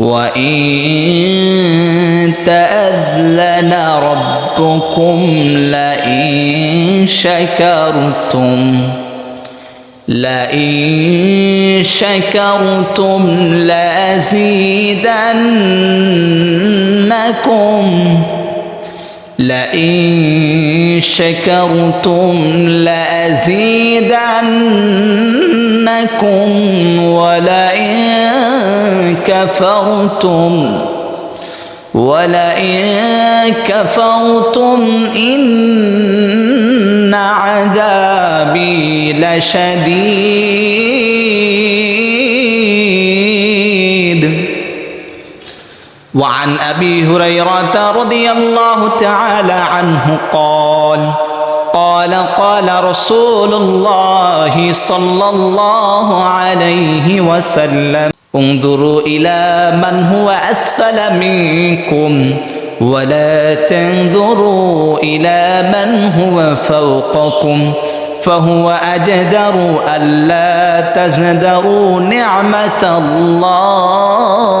وإن تأذن ربكم لئن شكرتم لئن شكرتم لأزيدنكم. لئن شكرتم لأزيدنكم ولئن كفرتم ولئن كفرتم إن عذابي لشديد وعن أبي هريرة رضي الله تعالى عنه قال قال قال رسول الله صلى الله عليه وسلم انظروا إلى من هو أسفل منكم ولا تنظروا إلى من هو فوقكم فهو أجدر ألا تزدروا نعمة الله.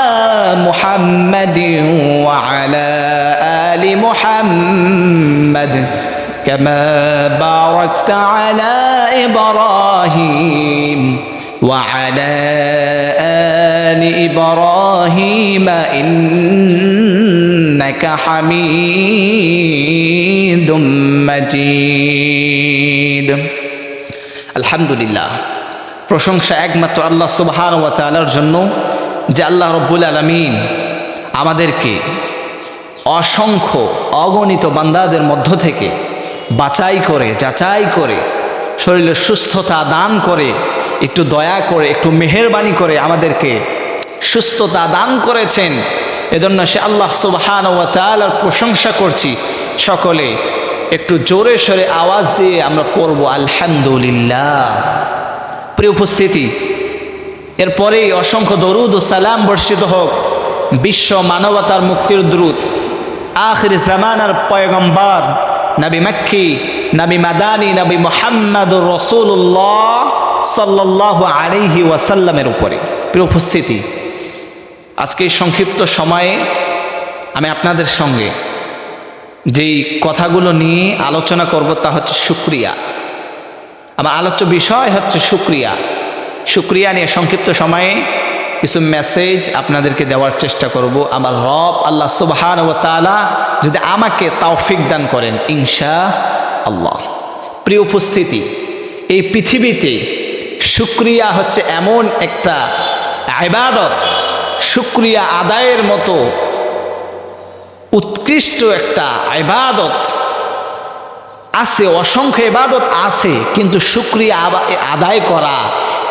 محمد وعلى ال محمد كما باركت على ابراهيم وعلى ال ابراهيم انك حميد مجيد الحمد لله প্রশংসা একমাত্র আল্লাহ সুবহান ওয়া তাআলার জন্য যে আল্লাহ রব্বুল আলামিন আমাদেরকে অসংখ্য অগণিত বান্দাদের মধ্য থেকে বাছাই করে, যাচাই করে, শরীরের সুস্থতা দান করে, একটু দয়া করে, একটু মেহেরবানি করে আমাদেরকে সুস্থতা দান করেছেন। এজন্য সে আল্লাহ সুবহান ওয়া তাআলার প্রশংসা করছি। সকলে একটু জোরে সরে আওয়াজ দিয়ে আমরা পড়ব, আলহামদুলিল্লাহ। প্রিয় উপস্থিতি এরপরেই অসংখ্য দরুদ ও সালাম বর্ষিত হোক। বিশ্ব মানবতার মুক্তির দ্রুত। আখির জামানার পয়গম্বর, নবী মাক্কি, নবী মাদানি, নবী মোহাম্মদুর রসুল্লাহ সাল্লাহ আলিহি ওয়াসাল্লামের উপরে। প্রিয় উপস্থিতি, আজকে সংক্ষিপ্ত সময়ে আমি আপনাদের সঙ্গে যেই কথাগুলো নিয়ে আলোচনা করব তা হচ্ছে সুক্রিয়া আমার আলোচ্য বিষয় হচ্ছে সুক্রিয়া সুক্রিয়া নিয়ে সংক্ষিপ্ত সময়ে কিছু মেসেজ আপনাদেরকে দেওয়ার চেষ্টা করব। আমার রব আল্লাহ সুবহান ও তালা যদি আমাকে তাওফিক দান করেন ইনশা আল্লাহ প্রিয় উপস্থিতি, এই পৃথিবীতে শুক্রিয়া হচ্ছে এমন একটা আবাদত শুক্রিয়া আদায়ের মতো উৎকৃষ্ট একটা আবাদত আছে, অসংখ্য এবাদত আছে, কিন্তু শুক্রিয়া আদায় করা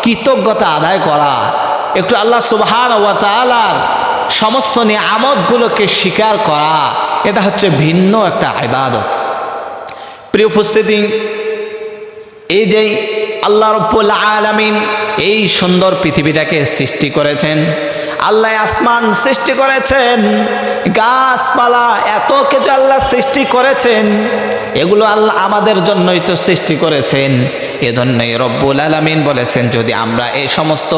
কৃতজ্ঞতা আদায় করা। একটু আল্লাহ সুবহান ওয়া তাআলার সমস্ত নিয়ামতগুলোকে স্বীকার করা। এটা হচ্ছে ভিন্ন একটা ইবাদত। প্রিয় উপস্থিতি, এই যে আল্লাহ রব্বুল আলামিন এই সুন্দর পৃথিবীটাকে সৃষ্টি করেছেন আল্লাহ আসমান সৃষ্টি করেছেন, গাছপালা এত কিছু আল্লাহ সৃষ্টি করেছেন, এগুলো আল্লাহ আমাদের জন্যই তো সৃষ্টি করেছেন। এজন্যই রব্বুল আলমিন বলেছেন, যদি আমরা এই সমস্ত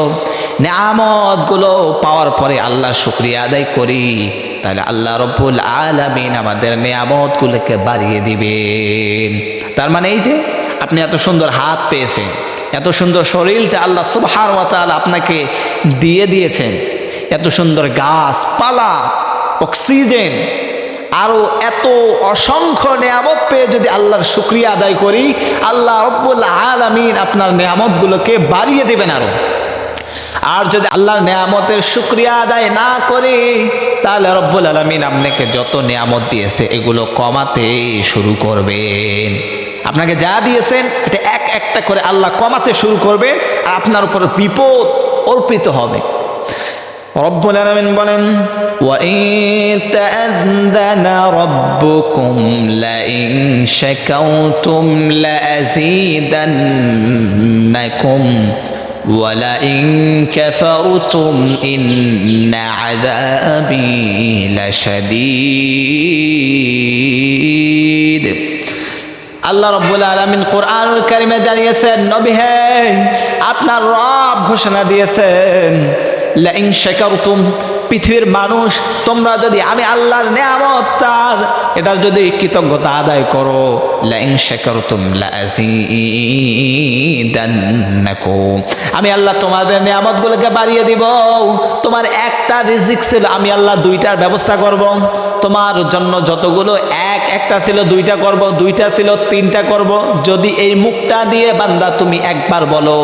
নিয়ামতগুলো পাওয়ার পরে আল্লাহ শুক্রিয়া আদায় করি, তাহলে আল্লাহ রব্বুল আলমিন আমাদের নিয়ামতগুলোকে বাড়িয়ে দিবেন। তার মানে এই যে আপনি এত সুন্দর হাত পেয়েছেন, এত সুন্দর শরীরটা আল্লাহ সুবহান ওয়াতাল আপনাকে দিয়ে দিয়েছেন এত সুন্দর গাছপালা অক্সিজেন আরও এত অসংখ্য নিয়ামত পেয়ে যদি আল্লাহর শুক্রিয়া আদায় করি, আল্লাহ রব্বুল আলমিন আপনার নিয়ামতগুলোকে বাড়িয়ে দেবেন আরও আর যদি আল্লাহর নিয়ামতের শুক্রিয়া আদায় না করে, তাহলে রব্বুল আলমিন আপনাকে যত নিয়ামত দিয়েছে, এগুলো কমাতে শুরু করবেন। আপনাকে যা দিয়েছেন, এটা এক একটা করে আল্লাহ কমাতে শুরু করবেন, আর আপনার উপর বিপদ অর্পিত হবে। রব্বুল আলামিন বলেন وَإِن تَأَذَّنَ رَبُّكُمْ لَئِن شَكَرْتُمْ لَأَزِيدَنَّكُمْ وَلَئِن كَفَرْتُمْ إِنَّ عَذَابِي لَشَدِيدٌ আল্লাহ রব্বুল আলমিন কোরআন কারিমে জানিয়েছেন নবী হে আপনার রব ঘোষণা দিয়েছেন লাইন শেখারতুম পৃথিবীর মানুষ, তোমরা যদি আমি আল্লাহর নেয়ামত, তার এটার যদি কৃতজ্ঞতা আদায় করো, লাইন শেখারতুম আমি আল্লাহ তোমাদের নিয়ামতগুলোকে বাড়িয়ে দিব। তোমার একটা রিজিক ছিল, আমি আল্লাহ দুইটার ব্যবস্থা করব। তোমার জন্য যতগুলো এক, একটা ছিল দুইটা করব, দুইটা ছিল তিনটা করব। যদি এই মুখটা দিয়ে বান্দা তুমি একবার বলো,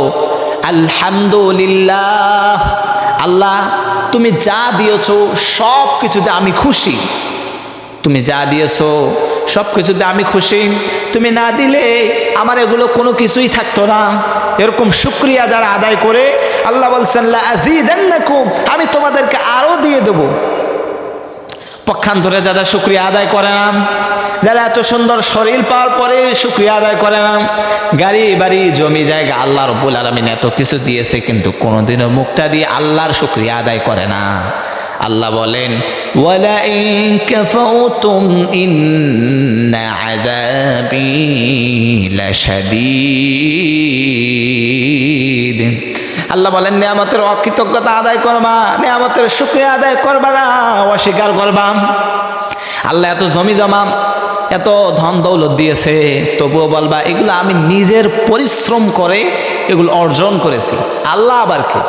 আলহামদুলিল্লাহ আল্লাহ, তুমি যা দিয়েছ, সব কিছুতে আমি খুশি। তুমি যা দিয়েছ, সব কিছুতে আমি খুশি। তুমি না দিলে আমার এগুলো কোনো কিছুই থাকতো না। এরকম শুক্রিয়া যারা আদায় করে, আল্লাহ বলছেন আমি তোমাদেরকে আরও দিয়ে দেবো। পক্ষান্তরে যারা শুক্রিয়া আদায় করে না যারা এত সুন্দর শরীর পাওয়ার পরে শুক্রিয়া আদায় করে না গাড়ি, বাড়ি, জমি, জায়গা, আল্লাহ রব্বুল আলমিন এত কিছু দিয়েছে, কিন্তু কোনোদিনও মুখটা দিয়ে আল্লাহর শুক্রিয়া আদায় করে না। আল্লাহ বলেন, ওয়ালাইন আল্লাহ বলেন, নিয়ামতের অকৃতজ্ঞতা আদায় করবা, নিয়ামতের শুক্রিয়া আদায় করবা না, অস্বীকার করবাম আল্লাহ এত জমি জমা, এত ধন দৌলত দিয়েছে, তবুও বলবা, এগুলো আমি নিজের পরিশ্রম করে এগুলো অর্জন করেছি। আল্লাহ আবার কে?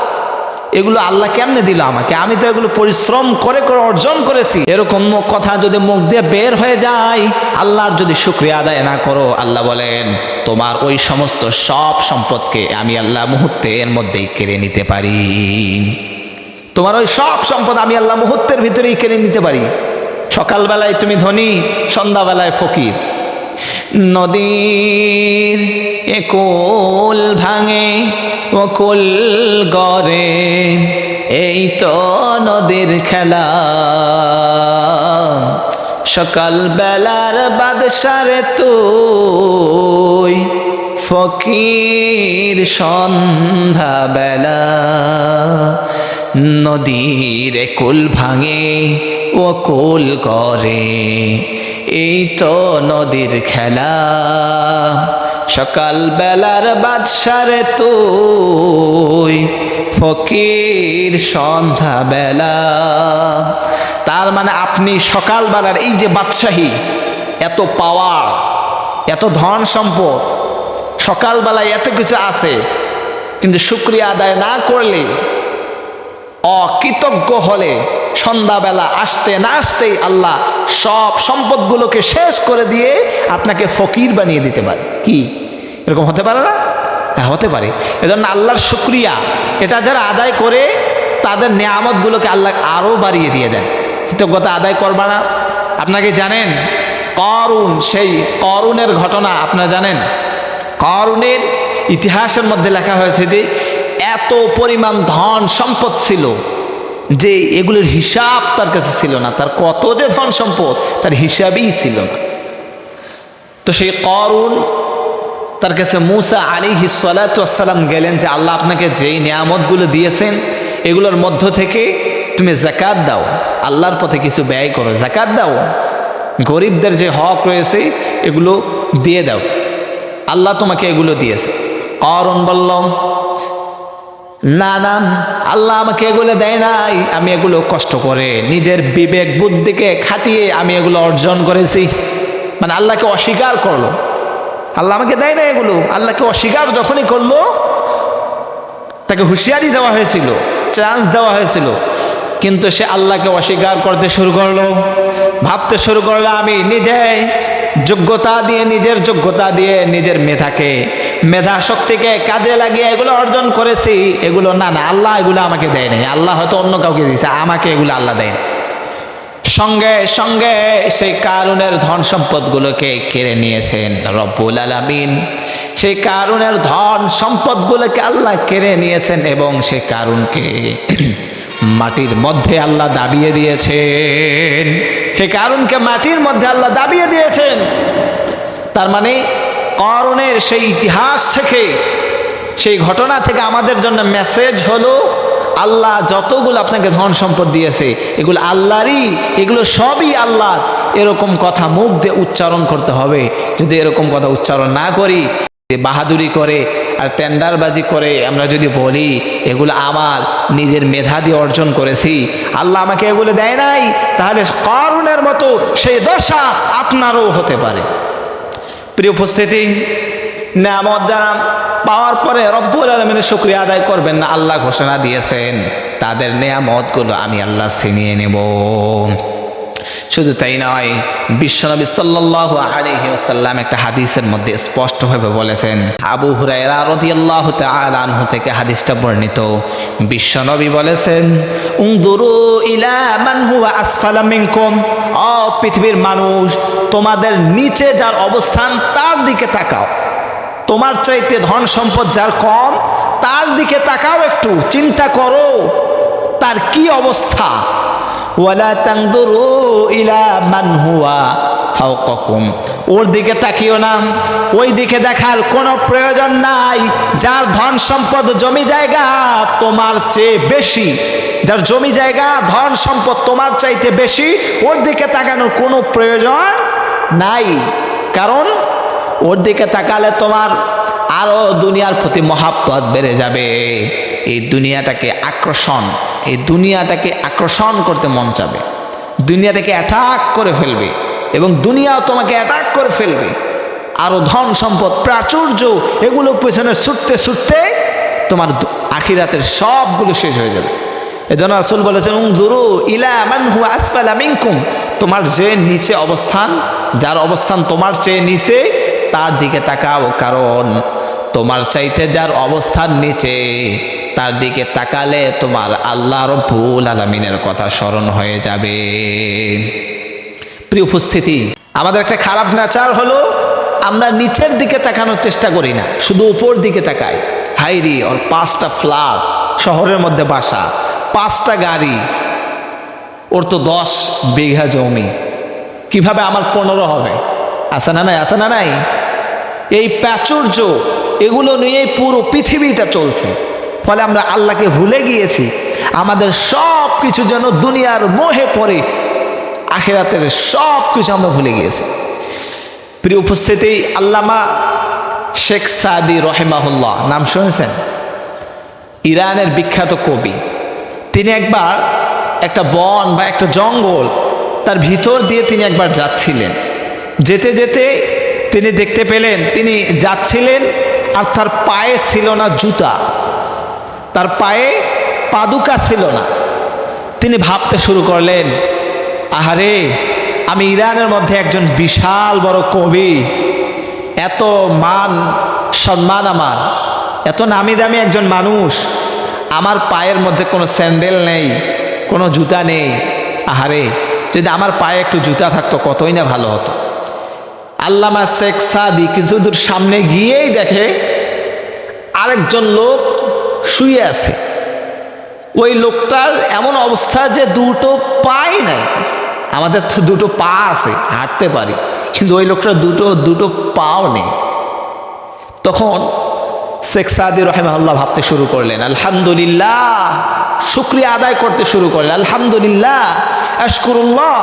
এগুলো আল্লাহ কেমনে দিল আমাকে? আমি তো এগুলো পরিশ্রম করে করে অর্জন করেছি। এরকম কথা যদি মুখ দিয়ে বের হয়ে যায়, আল্লাহর যদি শুক্রিয়া আদায় না করো, আল্লাহ বলেন, তোমার ওই সমস্ত সব সম্পদকে আমি আল্লাহ মুহূর্তের মধ্যেই কেড়ে নিতে পারি। তোমার ওই সব সম্পদ আমি আল্লাহ মুহূর্তের ভিতরেই কেড়ে নিতে পারি। সকালবেলায় তুমি ধনী, সন্ধ্যাবেলায় ফকির। নদীর একুল ভাঙে অকুল গড়ে, এই তো নদীর খেলা। সকাল বেলার বাদশারে তুই, ফকির সন্ধ্যা বেলা নদীর কুল ভাঙে ও কুল করে এই তো নদীর খেলা। সকাল বেলার বাদশারে তুই ফকির সন্ধ্যা বেলা তার মানে আপনি সকালবেলার এই যে বাদশাহী, এত পাওয়ার, এত ধন সম্পদ, সকালবেলায় এত কিছু আছে, কিন্তু শুক্রিয়া আদায় না করলে, অকৃতজ্ঞ হলে, সন্ধ্যাবেলা আসতে না আসতেই আল্লাহ সব সম্পদগুলোকে শেষ করে দিয়ে আপনাকে ফকির বানিয়ে দিতে পারে। কি? এরকম হতে পারে না? হ্যাঁ হতে পারে। এজন্য আল্লাহর শুক্রিয়া। এটা যারা আদায় করে, তাদের নিয়ামতগুলোকে আল্লাহ আরও বাড়িয়ে দিয়ে দেন। কৃতজ্ঞতা আদায় করবা না। আপনাকে জানেন, করুণ, সেই করুণের ঘটনা আপনারা জানেন। করুণের ইতিহাসের মধ্যে লেখা হয়েছে যে, এত পরিমাণ ধন সম্পদ ছিল যে এগুলোর হিসাব তার কাছে ছিল না। তার কত যে ধন সম্পদ, তার হিসাবই ছিল না। তো সেই করুণ তার কাছে মুসা আলী হিসালাম গেলেন যে, আল্লাহ আপনাকে যেই নিয়ামতগুলো দিয়েছেন, এগুলোর মধ্য থেকে তুমি জাকাত দাও। আল্লাহর পথে কিছু ব্যয় করো। জাকাত দাও। গরিবদের যে হক রয়েছে, এগুলো দিয়ে দাও। আল্লাহ তোমাকে এগুলো দিয়েছে। করণ বলল না না, আল্লাহ আমাকে এগুলো দেয় নাই। আমি এগুলো কষ্ট করে নিজের বিবেক বুদ্ধিকে খাটিয়ে আমি এগুলো অর্জন করেছি। মানে আল্লাহকে অস্বীকার করল। আল্লাহ আমাকে দেয় না এগুলো। আল্লাহকে অস্বীকার যখনই করল, তাকে হুঁশিয়ারি দেওয়া হয়েছিল চান্স দেওয়া হয়েছিল। কিন্তু সে আল্লাহকে অস্বীকার করতে শুরু করল, ভাবতে শুরু করল, আমি নিজে যোগ্যতা দিয়ে, নিজের যোগ্যতা দিয়ে নিজের মেধাকে, মেধা শক্তিকে কাজে লাগিয়ে এগুলো অর্জন করেছি। এগুলো না না, আল্লাহ এগুলো আমাকে দেয় নাই। আল্লাহ হয়তো অন্য কাউকে দিয়েছে, আমাকে এগুলো আল্লাহ দেয় সঙ্গে সঙ্গে সেই কারুনের ধন সম্পদগুলোকে কেড়ে নিয়েছেন রব্বুল আলামিন। সেই কারুনের ধন সম্পদগুলোকে আল্লাহ কেড়ে নিয়েছেন এবং সেই কারুনকে মাটির মধ্যে আল্লাহ দাবিয়ে দিয়েছেন। সেই কারুনকে মাটির মধ্যে আল্লাহ দাবিয়ে দিয়েছেন। তার মানে করণের সেই ইতিহাস থেকে, সেই ঘটনা থেকে আমাদের জন্য মেসেজ হলো আল্লাহ যতগুলো আপনাকে ধন সম্পদ দিয়েছে, এগুলো আল্লাহরই, এগুলো সবই আল্লাহ। এরকম কথা মুখ দিয়ে উচ্চারণ করতে হবে। যদি এরকম কথা উচ্চারণ না করি বাহাদুরি করে আর টেন্ডারবাজি করে, আমরা যদি বলি, এগুলো আমার নিজের মেধা দিয়ে অর্জন করেছি, আল্লাহ আমাকে এগুলো দেয় নাই, তাহলে করুণের মতো সেই দশা আপনারও হতে পারে। প্রিয় উপস্থিতি নামত দ্বারা পাওয়ার পরে রব্বুল আলমিনের শুক্রিয়া আদায় করবেন না, আল্লাহ ঘোষণা দিয়েছেন, তাদের নেয়ামতগুলো আমি আল্লাহ ছিনিয়ে নেব। শুধু তাই নয়, বিশ্বনবী সাল্লাল্লাহু আলাইহি ওয়াসাল্লাম একটা হাদিসের মধ্যে স্পষ্টভাবে বলেছেন, আবু হুরায়রা রাদিয়াল্লাহু আনহু থেকে হাদিসটা বর্ণিত। বিশ্বনবী বলেছেন ইলা ও পৃথিবীর মানুষ, তোমাদের নিচে যার অবস্থান তার দিকে তাকাও। তোমার চাইতে ধন সম্পদ যার কম, তার দিকে তাকাও একটু, চিন্তা করো, তার কি অবস্থা? ওয়ালা তাংদুরু ইলা মান হুয়া ফাওকাকুম। ওর দিকে তাকিও না, ওই দিকে দেখার কোনো প্রয়োজন নাই, যার ধন সম্পদ জমি জায়গা তোমার চেয়ে বেশি। যার জমি জায়গা, ধন সম্পদ তোমার চাইতে বেশি, ওর দিকে তাকানোর কোনো প্রয়োজন নাই। কারণ ওর দিকে তাকালে তোমার আরও দুনিয়ার প্রতি মহাব্বত বেড়ে যাবে। এই দুনিয়াটাকে আকর্ষণ, এই দুনিয়াটাকে আকর্ষণ করতে মন চাবে। দুনিয়াটাকে অ্যাটাক করে ফেলবে এবং দুনিয়াও তোমাকে অ্যাটাক করে ফেলবে। আরও ধন সম্পদ, প্রাচুর্য, এগুলো পেছনে ছুটতে ছুটতে তোমার আখিরাতের সবগুলো শেষ হয়ে যাবে। এজন্য আসল বলেছেন উংদুরু ইলা তোমার যে নিচে অবস্থান, যার অবস্থান তোমার চেয়ে নিচে তার দিকে তাকাও, কারণ তোমার চাইতে যার অবস্থান নিচে, তার দিকে তাকালে তোমার আল্লাহ রব্বুল আলমিনের কথা স্মরণ হয়ে যাবে। প্রিয় উপস্থিতি, আমাদের একটা খারাপ নাচার হলো, আমরা নিচের দিকে তাকানোর চেষ্টা করি না, শুধু উপর দিকে তাকাই। হাইরি ওর পাঁচটা ফ্ল্যাট, শহরের মধ্যে বাসা, পাঁচটা গাড়ি, ওর তো দশ বিঘা জমি, কীভাবে আমার পনেরো হবে? আছে না নাই? আছে না নাই? এই প্রাচুর্য এগুলো নিয়েই পুরো পৃথিবীটা চলছে। ফলে আমরা আল্লাহকে ভুলে গিয়েছি। আমাদের সব কিছু যেন দুনিয়ার মোহে পড়ে, আখেরাতের সব কিছু আমরা ভুলে গিয়েছি। প্রিয় উপস্থিতি, আল্লামা শেখ সাদি রহেমাহুল্লাহ, নাম শুনেছেন? ইরানের বিখ্যাত কবি। তিনি একবার একটা বন বা একটা জঙ্গল তার ভিতর দিয়ে তিনি একবার যাচ্ছিলেন। যেতে যেতে তিনি দেখতে পেলেন, তিনি যাচ্ছিলেন আর তার পায়ে ছিল না জুতা। তার পায়ে পাদুকা ছিল না। তিনি ভাবতে শুরু করলেন, আহারে, আমি ইরানের মধ্যে একজন বিশাল বড় কবি। এত মান, সম্মান আমার, এত নামি দামি একজন মানুষ। আমার পায়ের মধ্যে কোনো স্যান্ডেল নেই, কোনো জুতা নেই। আহারে, যদি আমার পায়ে একটু জুতা থাকতো, কতই না ভালো হতো। আল্লামা শেখ সাদি কিছু দূর সামনে গিয়েই দেখে, আরেকজন লোক শুয়ে আছে। ওই লোকটার এমন অবস্থা যে দুটো পাই নাই। আমাদের তো দুটো পা আছে, হাঁটতে পারি। কিন্তু ওই লোকটার দুটো দুটো পাও নেই। তখন শেখ সাদি রহেমাল্লাহ ভাবতে শুরু করলেন, আলহামদুলিল্লাহ, শুক্রিয়া আদায় করতে শুরু করলেন। আলহামদুলিল্লাহ, আশকুরুল্লাহ।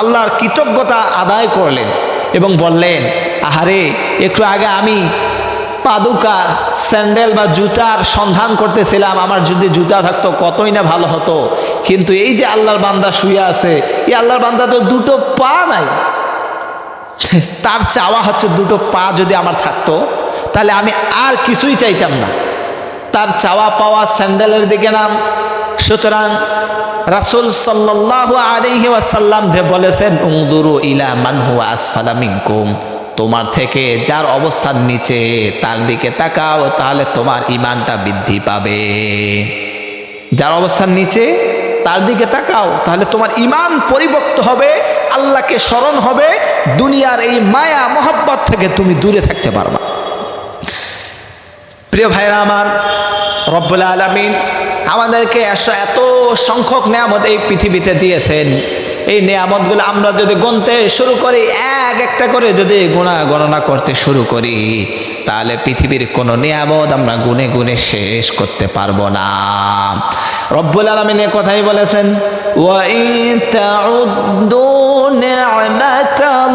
আল্লাহর কৃতজ্ঞতা আদায় করলেন। এবং বললেন, আহারে, একটু আগে আমি পাদুকা, স্যান্ডেল বা জুতার সন্ধান করতেছিলাম, আমার যদি জুতা থাকতো কতই না ভালো হতো। কিন্তু এই যে আল্লাহর বান্দা শুয়ে আছে, এই আল্লাহর বান্দা তো দুটো পা নাই। তার চাওয়া হচ্ছে দুটো পা যদি আমার থাকতো, তাহলে আমি আর কিছুই চাইতাম না। তার চাওয়া পাওয়া স্যান্ডেলের দিকে নাম সুতরাং রাসুল সাল্লাহ আলহি ওয়াসাল্লাম যে বলেছেন উংদুরু ইলা মানহু আসফালা মিনকুম তোমার থেকে যার অবস্থান নিচে তার দিকে তাকাও, তাহলে তোমার ইমানটা বৃদ্ধি পাবে। যার অবস্থান নিচে তার দিকে তাকাও, তাহলে তোমার ইমান পরিবর্ত হবে, আল্লাহকে স্মরণ হবে, দুনিয়ার এই মায়া, মহব্বত থেকে তুমি দূরে থাকতে পারবা। প্রিয় ভাইরা আমার, রব্বুল আলমিন আমাদেরকে এত সংখ্যক নিয়ামত এই পৃথিবীতে দিয়েছেন। এই নেয়ামতগুলো আমরা যদি গুনতে শুরু করি, এক একটা করে যদি গুণা গণনা করতে শুরু করি, তাহলে পৃথিবীর কোনো নিয়ামত আমরা গুনে গুনে শেষ করতে পারব না। রব্বুল আলমিন এ কথাই বলেছেন ওয়াই তাউদ্দু নিআমাতাল্লাহ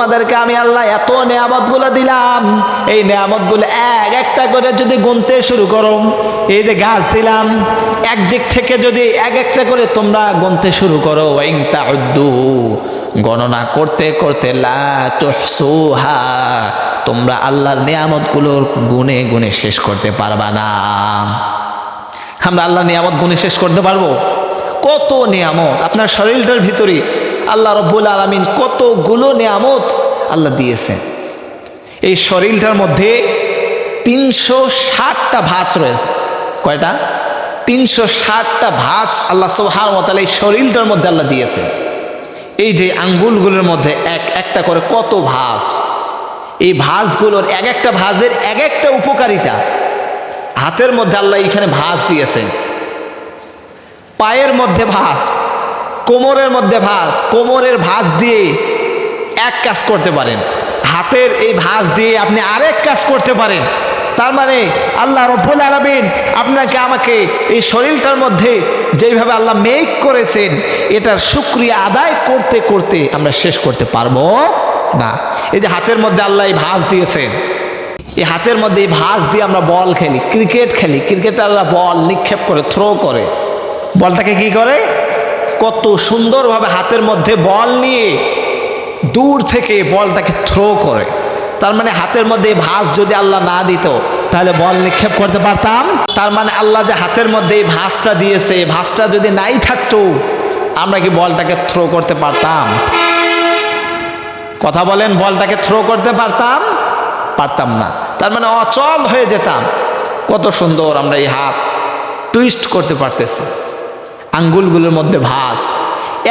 তোমাদেরকে আমি আল্লাহ এত নেয়ামতগুলো দিলাম। এই নেয়ামতগুলো এক একটা করে যদি গুনতে শুরু করো, এই যে গাছ দিলাম, একদিক থেকে যদি এক একটা করে তোমরা গুনতে শুরু করো গণনা করতে করতে লা তুহসুহা, তোমরা আল্লাহর নিয়ামতগুলোর গুনে গুনে শেষ করতে পারবা না। আমরা আল্লাহ নিয়ামত গুণে শেষ করতে পারব? কত নিয়ামত? আপনার শরীরটার ভিতরে আল্লাহ রব্বুল আলমিন কতগুলো নিয়ামত আল্লাহ দিয়েছেন। এই শরীরটার মধ্যে তিনশো ষাটটা ভাঁজ রয়েছে। কয়টা? তিনশো ষাটটা ভাঁজ আল্লাহ সোহান মতাল এই শরীরটার মধ্যে আল্লাহ দিয়েছেন। এই যে আঙ্গুলগুলোর মধ্যে এক একটা করে কত ভাঁজ। এই ভাঁজগুলোর এক একটা ভাঁজের এক একটা উপকারিতা। হাতের মধ্যে আল্লাহ এখানে ভাঁজ দিয়েছেন। পায়ের মধ্যে ভাঁজ। কোমরের মধ্যে ভাঁজ, কোমরের ভাঁজ দিয়ে এক কাজ করতে পারেন। হাতের এই ভাঁজ দিয়ে আপনি আরেক কাজ করতে পারেন। তার মানে আল্লাহ রব্বুল আলমিন আপনাকে, আমাকে এই শরীরটার মধ্যে যেইভাবে আল্লাহ মেক করেছেন, এটার সুক্রিয়া আদায় করতে করতে আমরা শেষ করতে পারব না। এই যে হাতের মধ্যে আল্লাহ এই ভাঁজ দিয়েছেন, এই হাতের মধ্যে এই ভাঁজ দিয়ে আমরা বল খেলি, ক্রিকেট খেলি। ক্রিকেটাররা বল নিক্ষেপ করে থ্রো করে। বলটাকে কি করে? কত সুন্দরভাবে হাতের মধ্যে বল নিয়ে দূর থেকে বলটাকে থ্রো করে। তার মানে হাতের মধ্যে ভাঁজ যদি আল্লাহ না দিত, তাহলে বল নিক্ষেপ করতে পারতাম। তার মানে আল্লাহ যে হাতের মধ্যে এই ভাঁজটা দিয়েছে ভাঁজটা যদি নাই থাকতো, আমরা কি বলটাকে থ্রো করতে পারতাম? কথা বলেন, বলটাকে থ্রো করতে পারতাম? পারতাম না। তার মানে অচল হয়ে যেতাম। কত সুন্দর আমরা এই হাত টুইস্ট করতে পারতেছি। আঙ্গুলগুলোর মধ্যে ভাস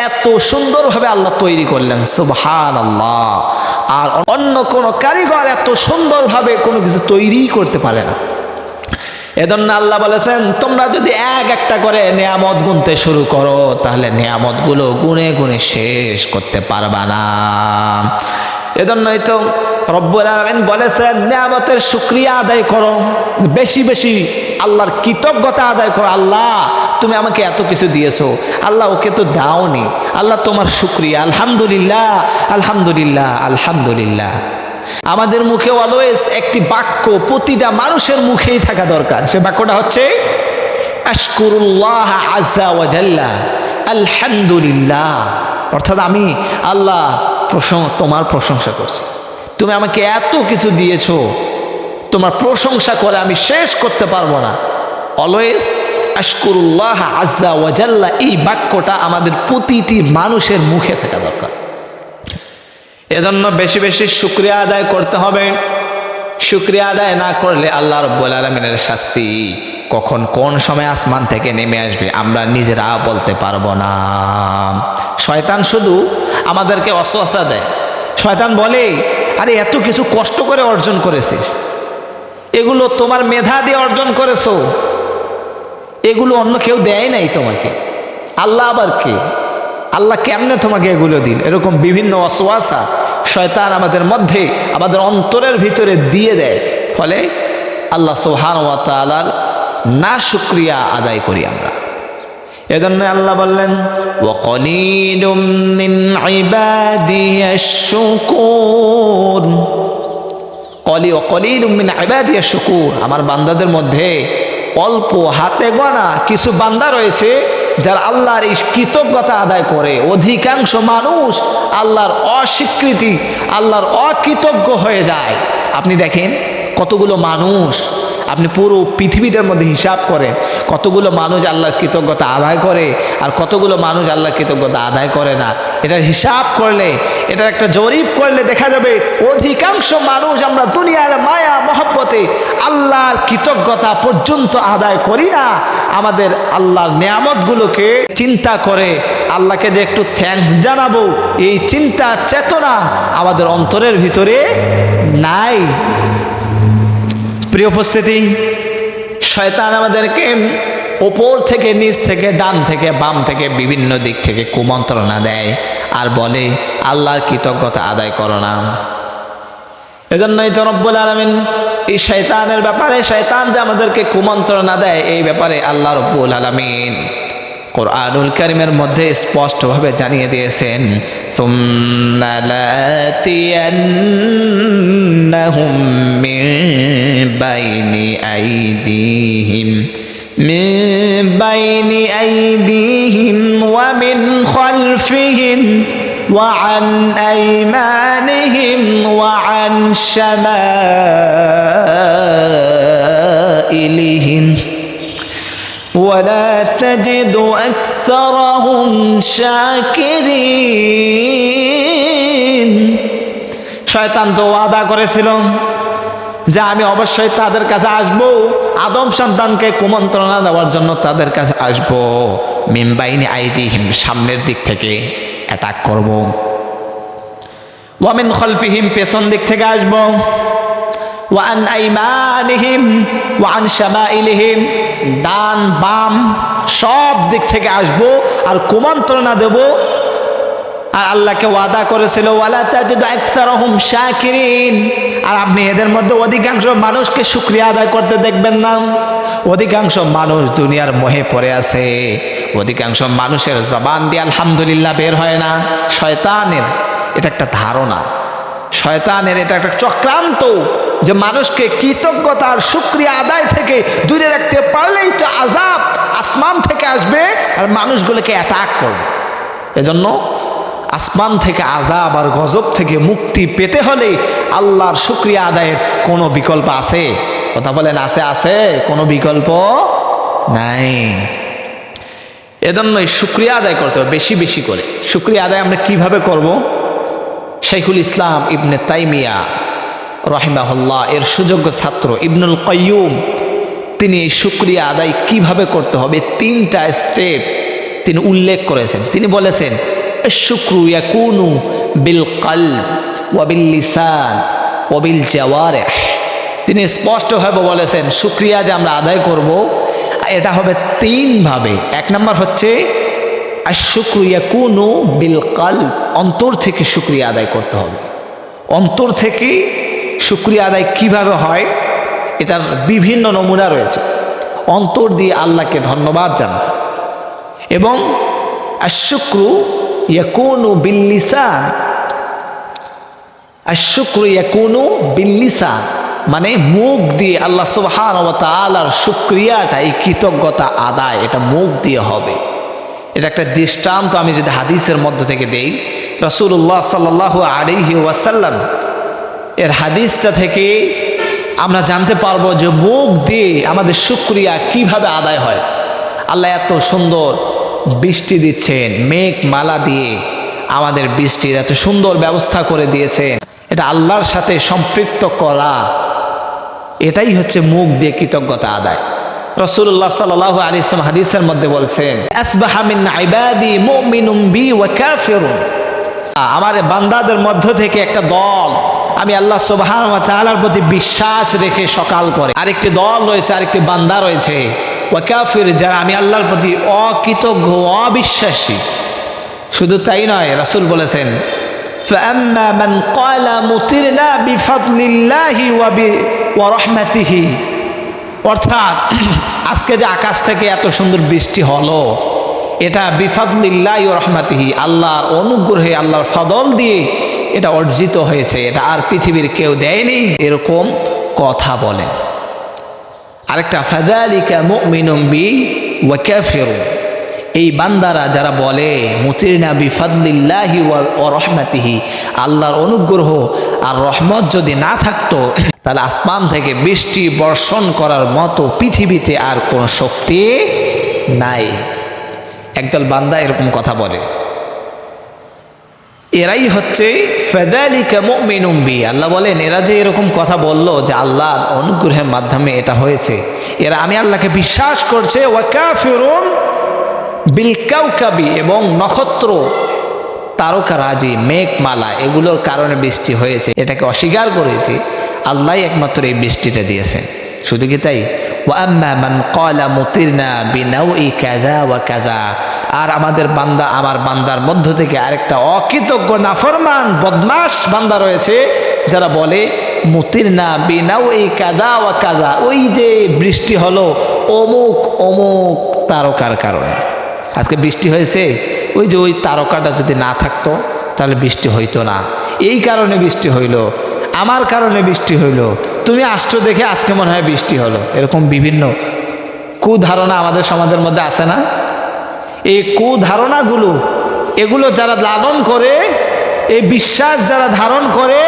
এত সুন্দরভাবে আল্লাহ তৈরি করলেন সুবহান আল্লাহ আর অন্য কোনো কারিগর এত সুন্দরভাবে কোনো কিছু তৈরি করতে পারে না। এজন্য আল্লাহ বলেছেন, তোমরা যদি এক একটা করে নিয়ামত গুনতে শুরু করো, তাহলে নিয়ামতগুলো গুনে গুনে শেষ করতে পারবা না। এজন্যই তো রব্বুল আলমিন বলেছেন, নিয়ামতের শুক্রিয়া আদায় করো। বেশি বেশি আল্লাহর কৃতজ্ঞতা আদায় করো। আল্লাহ, তুমি আমাকে এত কিছু দিয়েছ। আল্লাহ, ওকে তো দাওনি। আল্লাহ, তোমার শুক্রিয়া। আলহামদুলিল্লাহ আলহামদুলিল্লাহ আলহামদুলিল্লাহ। আমাদের মুখে অলওয়েজ একটি বাক্য প্রতিটা মানুষের মুখেই থাকা দরকার। সে বাক্যটা হচ্ছে আজা ওয়াজাল্লা আলহামদুলিল্লাহ। অর্থাৎ আমি আল্লাহ প্রশং তোমার প্রশংসা করছি। তুমি আমাকে এত কিছু দিয়েছ, তোমার প্রশংসা করে আমি শেষ করতে পারব না। অলওয়েজ আশকুরুল্লাহ আজা ওয়াজাল্লা এই বাক্যটা আমাদের প্রতিটি মানুষের মুখে থাকা দরকার। এজন্য বেশি বেশি শুক্রিয়া আদায় করতে হবে। শুক্রিয়া আদায় না করলে আল্লাহ রব্বুল আলমিনের শাস্তি কখন কোন সময় আসমান থেকে নেমে আসবে, আমরা নিজেরা বলতে পারব না। শয়তান শুধু আমাদেরকে অসহসা দেয়। শয়তান বলে, আরে, এত কিছু কষ্ট করে অর্জন করেছিস। এগুলো তোমার মেধা দিয়ে অর্জন করেছ। এগুলো অন্য কেউ দেয় নাই তোমাকে। আল্লাহ আবার কে? আল্লাহ কেমনে তোমাকে এগুলো দিন এরকম বিভিন্ন অসোয়াশা শয়তান আমাদের মধ্যে, আমাদের অন্তরের ভিতরে দিয়ে দেয়। ফলে আল্লাহ সোহান ওয়া তালার না শুক্রিয়া আদায় করি আমরা। এজন্য আল্লাহ বললেন কলি অকলিলুমিন আইবাদিয়া শুকুর। আমার বান্দাদের মধ্যে অল্প হাতে গোনা কিছু বান্দা রয়েছে, যারা আল্লাহর এই কৃতজ্ঞতা আদায় করে। অধিকাংশ মানুষ আল্লাহর অস্বীকৃতি, আল্লাহর অকৃতজ্ঞ হয়ে যায়। আপনি দেখেন কতগুলো মানুষ আপনি পুরো পৃথিবীটার মধ্যে হিসাব করেন, কতগুলো মানুষ আল্লাহর কৃতজ্ঞতা আদায় করে আর কতগুলো মানুষ আল্লাহর কৃতজ্ঞতা আদায় করে না। এটার হিসাব করলে, এটার একটা জরিপ করলে দেখা যাবে অধিকাংশ মানুষ আমরা দুনিয়ার মায়া, মহব্বতে আল্লাহর কৃতজ্ঞতা পর্যন্ত আদায় করি না। আমাদের আল্লাহর নিয়ামতগুলোকে চিন্তা করে আল্লাহকে যে একটু থ্যাঙ্কস জানাব, এই চিন্তা চেতনা আমাদের অন্তরের ভিতরে নাই। প্রিয় উপস্থিতি, শয়তান আমাদেরকে ওপর থেকে, নিচ থেকে, ডান থেকে, বাম থেকে, বিভিন্ন দিক থেকে কুমন্ত্রণা দেয় আর বলে, আল্লাহর কৃতজ্ঞতা আদায় করো না। এজন্যই তো আলমিন এই শয়তানের ব্যাপারে, শয়তান যে আমাদেরকে কুমন্ত্রণা দেয়, এই ব্যাপারে আল্লাহ রব্বুল আলমিন কোরআনুল করিমের মধ্যে স্পষ্টভাবে জানিয়ে দিয়েছেন সুম্মা লাতিয়ান্নাহুম মিন বাইনি আইদিহিম من بين أيديهم ومن خلفهم وعن أيمانهم وعن شمائلهم ولا تجد أكثرهم شاكرين শয়তান তো ওয়াদা করেছিল যে আমি অবশ্যই তাদের কাছে আসব আদম সন্তানকে কুমন্ত্রণা দেওয়ার জন্য তাদের কাছে আসব মিমবাইনি আইদিহিম সামনের দিক থেকে অ্যাটাক করব ওয়ামিন খলফিহিম পেছন দিক থেকে আসব ওয়ান আইমানিহিম ওয়ান শামাইলিহিম, ডান, বাম, সব দিক থেকে আসব আর কুমন্ত্রণা দেব। আর আল্লাহকে ওয়াদা করেছিল শাকিরিন। আর আপনি এদের মধ্যে অধিকাংশ মানুষকে শুক্রিয়া আদায় করতে দেখবেন না। অধিকাংশ মানুষ দুনিয়ার মোহে পড়ে আছে। অধিকাংশ মানুষের জবান দিয়ে আলহামদুলিল্লাহ বের হয় না। শয়তানের, এটা একটা ধারণা। শয়তানের এটা একটা চক্রান্ত যে মানুষকে কৃতজ্ঞতার শুক্রিয়া আদায় থেকে দূরে রাখতে পারলেই তো আজাব আসমান থেকে আসবে আর মানুষগুলোকে অ্যাটাক করবে। এজন্য আসমান থেকে আজাব আর গজব থেকে মুক্তি পেতে হলে আল্লাহর শুক্রিয়া আদায়ের কোনো বিকল্প আছে? কথা বলেন, আছে আছে, কোনো বিকল্প নাই। এজন্যই শুক্রিয়া আদায় করতে হবে বেশি বেশি করে। শুক্রিয়া আদায় আমরা কীভাবে করব? শাইখুল ইসলাম ইবনে তাইমিয়া রহিমাহুল্লাহ এর সুযোগ্য ছাত্র ইবনুল কয়ুম তিনি এই শুক্রিয়া আদায় কীভাবে করতে হবে? তিনটা স্টেপ তিনি উল্লেখ করেছেন। তিনি বলেছেন শুক্রু ইয়াকুনু বিল কল ওয়াবিল লিসান ওয়াবিল জাওয়ারেহ। তিনি স্পষ্টভাবে বলেছেন, শুক্রিয়া যে আমরা আদায় করব, এটা হবে তিনভাবে এক নম্বর হচ্ছে আর শুক্রিয়া কুনু বিল কাল অন্তর থেকে শুক্রিয়া আদায় করতে হবে। অন্তর থেকে শুক্রিয়া আদায় কীভাবে হয়? এটার বিভিন্ন নমুনা রয়েছে। অন্তর দিয়ে আল্লাহকে ধন্যবাদ জানা এবং আশুক্রু ইয়াকুনু বিল্লিসান আশুক্রু ইয়াকুনু বিল্লিসান মানে মুখ দিয়ে আল্লাহ সুবহান ও তাআলার শুক্রিয়াটা এই কৃতজ্ঞতা আদায়, এটা মুখ দিয়ে হবে। এটা একটা দৃষ্টান্ত আমি যদি হাদিসের মধ্য থেকে দেই রসুল্লাহ সাল্লাহ আলিহি ওয়াসাল্লাম এর হাদিসটা থেকে আমরা জানতে পারব যে মুখ দিয়ে আমাদের শুক্রিয়া কীভাবে আদায় হয়। আল্লাহ এত সুন্দর বৃষ্টি দিচ্ছেন, মেঘ মালা দিয়ে আমাদের বৃষ্টির এত সুন্দর ব্যবস্থা করে দিয়েছেন। এটা আল্লাহর সাথে সম্পৃক্ত করা, এটাই হচ্ছে মুখ দিয়ে কৃতজ্ঞতা আদায়। রসুল্লাহ সাল্লাহ আলী ইসলাম হাদিসের মধ্যে বলছেন আসবাহা মিন ইবাদি মুমিনুম বি ওয়া কাফিরুন আমার বান্দাদের মধ্য থেকে একটা দল আমি আল্লাহ সুবহান ওয়া তাআলার প্রতি বিশ্বাস রেখে সকাল করে আরেকটি দল রয়েছে আরেকটি বান্দা রয়েছে ওয়া কাফির যারা আমি আল্লাহর প্রতি অকৃতজ্ঞ অবিশ্বাসী শুধু তাই নয় রাসূল বলেছেন فأما من قال مطرنا بفضل الله وب- ورحمته অর্থাৎ আজকে যে আকাশ থেকে এত সুন্দর বৃষ্টি হলো, এটা বিফাদলিল্লাহ রহমাতিহি, আল্লাহর অনুগ্রহে, আল্লাহর ফদল দিয়ে এটা অর্জিত হয়েছে। এটা আর পৃথিবীর কেউ দেয়নি, এরকম কথা বলে। আরেকটা ফাদালিকা মুমিনুম বি ওয়া কাফিরুন এই বান্দারা যারা বলে, মুতিরনা বিফাদলিল্লাহি ও রহমাতিহি আল্লাহর অনুগ্রহ আর রহমত যদি না থাকতো তাহলে আসমান থেকে বৃষ্টি বর্ষণ করার মতো পৃথিবীতে আর কোনো শক্তি নাই। একদল বান্দা এরকম কথা বলে। এরাই হচ্ছে আল্লাহ বলেন, এরা যে এরকম কথা বলল যে আল্লাহর অনুগ্রহের মাধ্যমে এটা হয়েছে। এরা আমি আল্লাহকে বিশ্বাস করছে ওয়াকাফিরুন বিলকাউকাবি এবং নক্ষত্র তারকারাজি মেঘমালা, এগুলোর কারণে বৃষ্টি হয়েছে। এটাকে অস্বীকার করেছে। আল্লাহ একমাত্র এই বৃষ্টিটা দিয়েছেন। শুধু কি তাই? আর আমাদের বান্দা, আমার বান্দার মধ্য থেকে আরেকটা অকৃতজ্ঞ, নাফরমান বদমাস বান্দা রয়েছে, যারা বলে মুতির না বিনাও এই কাদা ওয়া কাদা ওই যে বৃষ্টি হলো অমুক অমুক তারকার কারণে। আজকে বৃষ্টি হয়েছে? ওই যে ওই তারকাটা যদি না থাকতো, তাহলে বৃষ্টি হইতো না। এই কারণে বৃষ্টি হইল, আমার কারণে বৃষ্টি হইল। তুমি আসছো দেখে আজকে মনে হয় বৃষ্টি হলো। এরকম বিভিন্ন কুধারণা আমাদের সমাজের মধ্যে আছে না? এই কুধারণাগুলো, এগুলো যারা লালন করে, এই বিশ্বাস যারা ধারণ করে,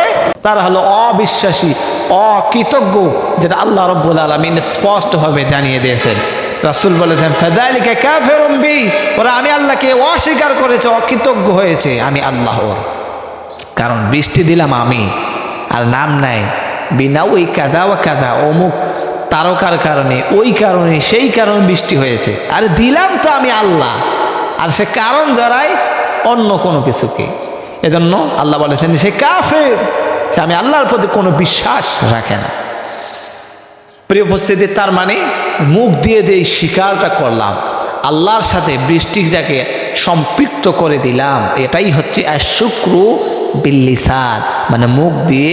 তারা হলো অবিশ্বাসী, অকৃতজ্ঞ, যেটা আল্লাহ রব্বুল আলমিন স্পষ্টভাবে জানিয়ে দিয়েছেন। রাসুল বলেছেন ফেদালিকে ক্যাফেরম্বি ওরা, আমি আল্লাহকে অস্বীকার করেছে, অকৃতজ্ঞ হয়েছে, আমি আল্লাহর। কারণ বৃষ্টি দিলাম আমি, আর নাম নাই। বিনা ওই কাদা ও কাদা, অমুক তারকার কারণে, ওই কারণে, সেই কারণে বৃষ্টি হয়েছে। আর দিলাম তো আমি আল্লাহ, আর সে কারণ জড়ায় অন্য কোনো কিছুকে। এজন্য আল্লাহ বলেছেন সে কাফের, সে আমি আল্লাহর প্রতি কোনো বিশ্বাস রাখে না। প্রিয় উপস্থিতি, তার মানে মুখ দিয়ে যে শিকারটা করলাম, আল্লাহর সাথে বৃষ্টিটাকে সম্পৃক্ত করে দিলাম, এটাই হচ্ছে শুক্রু বিল্লিসান মানে মুখ দিয়ে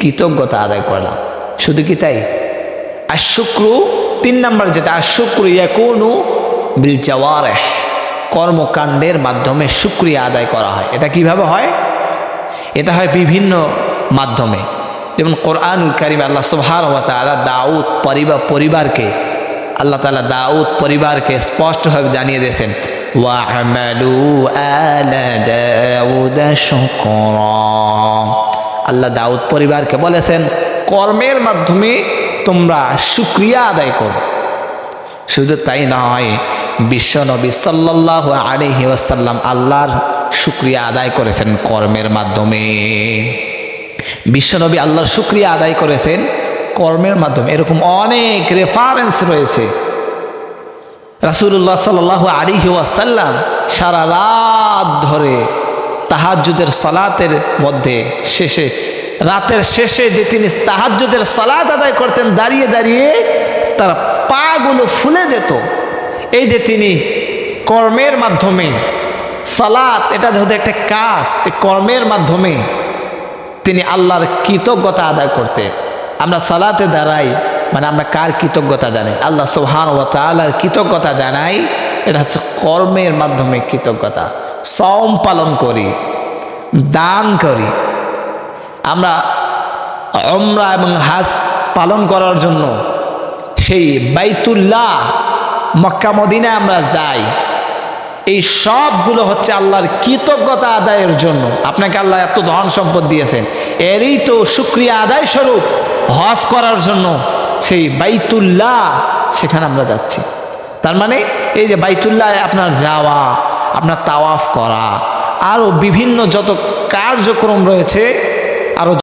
কৃতজ্ঞতা আদায় করলাম। শুধু কি তাই? শুক্রু তিন নম্বর যেটা শুক্রু ইয়াকুনু বিল জাওয়ারেহ কর্মকাণ্ডের মাধ্যমে শুক্রিয়া আদায় করা হয়। এটা কীভাবে হয়? এটা হয় বিভিন্ন মাধ্যমে। যেমন কোরআন কারিম আল্লাহ সুবহান তাআলা দাউদ পরিবার পরিবারকে, আল্লাহ তাআলা দাউদ পরিবারকে স্পষ্টভাবে জানিয়ে দিয়েছেন আল্লাহ দাউদ পরিবারকে বলেছেন, কর্মের মাধ্যমে তোমরা শুক্রিয়া আদায় করো। শুধু তাই নয় বিশ্বনবী সাল্লাহ আলহি ওয়াসাল্লাম আল্লাহর শুক্রিয়া আদায় করেছেন কর্মের মাধ্যমে। বিশ্বনবী আল্লাহর শুক্রিয়া আদায় করেছেন কর্মের মাধ্যমে। এরকম অনেক রেফারেন্স রয়েছে। রাসুল্লাহ সাল্লাহ আলিহি ওয়াসাল্লাম সারা রাত ধরে তাহাজ্জুদের সলাতের মধ্যে শেষে, রাতের শেষে যে তিনি তাহাজ্জুদের সলাত আদায় করতেন, দাঁড়িয়ে দাঁড়িয়ে তার পাগুলো ফুলে যেত। এই যে তিনি কর্মের মাধ্যমে সালাত, এটা যেহেতু একটা কাজ, এই কর্মের মাধ্যমে তিনি আল্লাহর কৃতজ্ঞতা আদায় করতে। আমরা সালাতে দাঁড়াই মানে আমরা কার কৃতজ্ঞতা জানাই? আল্লাহ সোহান ও তালার কৃতজ্ঞতা জানাই, এটা হচ্ছে কর্মের মাধ্যমে কৃতজ্ঞতা। সম পালন করি, দান করি। আমরা অমরা এবং হাজ পালন করার জন্য সেই বাইতুল্লাহ, মক্কা মদিনায় আমরা যাই। এই সবগুলো হচ্ছে আল্লাহর কৃতজ্ঞতা আদায়ের জন্য। আপনাকে আল্লাহ এত ধন সম্পদ দিয়েছেন। এরই তো সুক্রিয়া আদায় স্বরূপ হজ করার জন্য সেই বাইতুল্লাহ সেখানে আমরা যাচ্ছি। তার মানে এই যে বাইতুল্লাহ আপনার যাওয়া, আপনার তাওয়াফ করা আরও বিভিন্ন যত কার্যক্রম রয়েছে